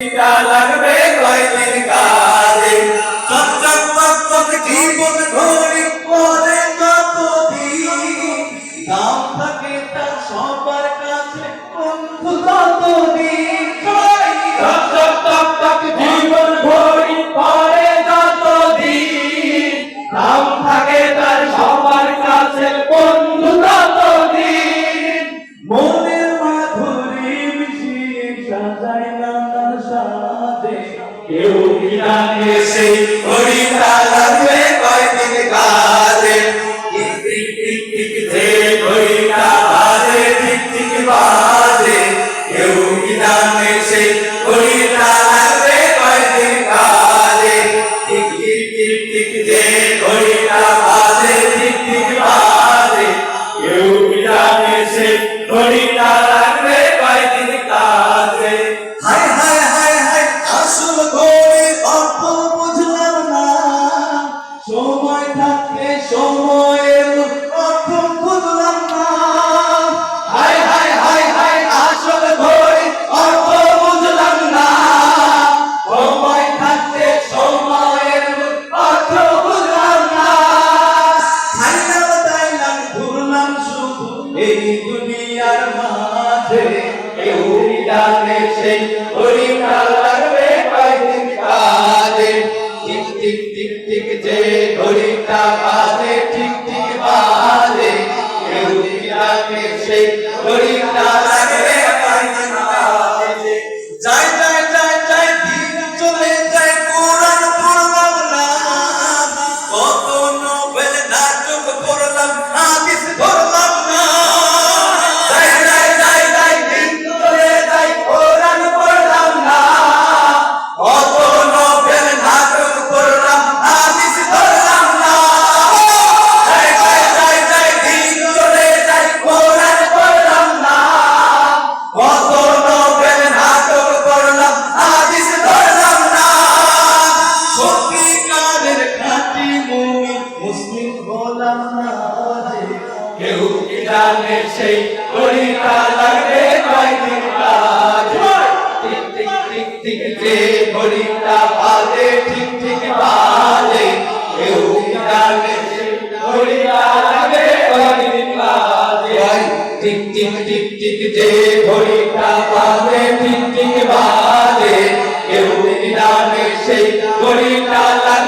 লাগবে কয়দিন চক চক চক জীবন ঘড়ি পরে কতদিন দাম থাকে সবার কাছে কেউ কি সেই ঘড়িটা লাগবে কয়দিন কাজে। টিক টিক টিক টিক যে ঘড়িটা বাজে, টিক টিক বাজে। কেউ কি সেই ঘড়িটা লাগবে কয়দিন কাজে। টিক টিক টিক টিক যে ঘড়িটা বাজে, টিক টিক বাজে। কেউ কি সেই ঘড়িটা জানে সেই ঘড়িটা লাগবে ঘড়িটা হলাম না কেউ কি জানে সেই ঘড়িটা লাগবে কয়দিন কাজ? টিক টিক টিক টিক যে ঘড়িটা বাজে ঠিক ঠিক বাজে। কেউ কি জানে সেই ঘড়িটা লাগবে কয়দিন কাজে? টিক টিক টিক টিক যে ঘড়িটা বাজে ঠিক ঠিক বাজে। কেউ কি জানে সেই ঘড়িটা লাগবে